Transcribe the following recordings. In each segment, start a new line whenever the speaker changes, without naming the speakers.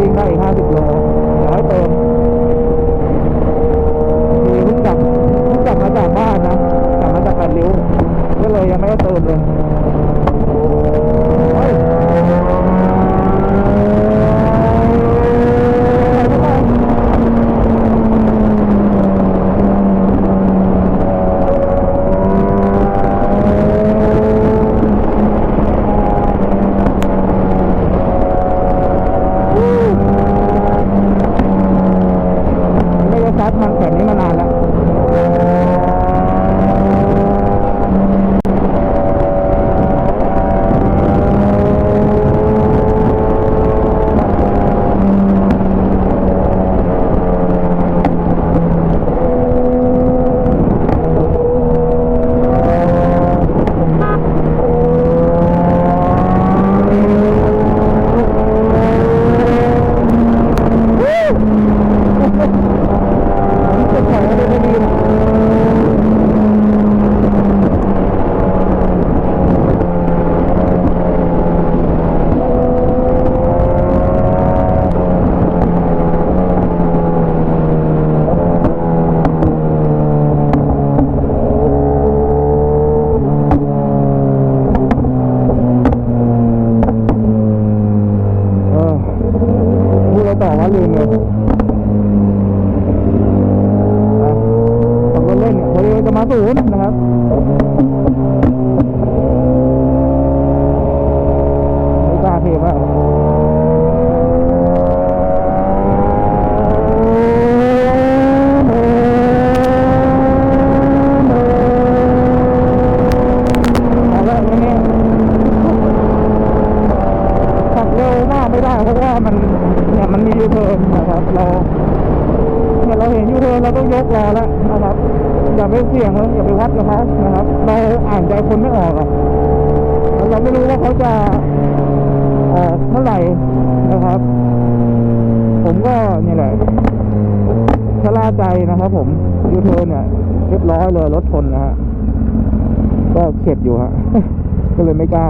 Ika, ihagit lang ako. Batman วะลืมเลยขับรถเล่นบริเวณกรมาศูนนะครับไม่กล้าเทมากขับเร็วมากไม่ได้เพราะว่ามัน เนี่ยมันมียูเทิร์นนะครับเราเนี่ยเราเห็นยูเทิร์นเราต้องยกรอแล้วนะครับอย่าไปเสี่ยงเลยอย่าไปวัดกับเขานะครับ เราอ่านใจคนไม่ออกอะเราไม่รู้ว่าเขาจะออกเมื่อไหร่นะครับ ผมก็นี่แหละชะล่าใจนะครับผมยูเทิร์นเนี่ยเรียบร้อยเลยรถชนนะฮะก็เข็ดอยู่ฮะก็เลยไม่กล้า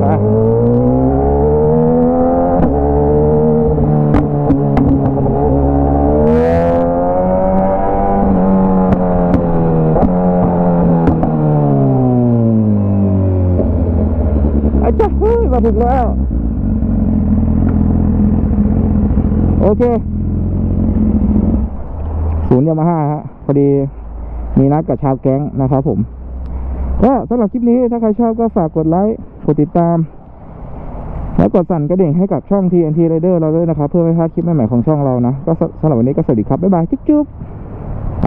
ไป อาจารย์เฮ้ยมาถึงแล้ว โอเค ศูนย์ยามาฮ่าฮะ พอดีมีนัดกับชาวแก๊งนะครับผม ก็สำหรับคลิปนี้ถ้าใครชอบก็ฝากกดไลค์ กดติดตาม และกดสั่นกระดิ่งให้กับช่อง TNT Rider เราด้วยนะครับ เพื่อไม่พลาดคลิปใหม่ๆของช่องเรานะ ก็สำหรับวันนี้ก็สวัสดีครับ บ๊ายบาย จุ๊บๆไป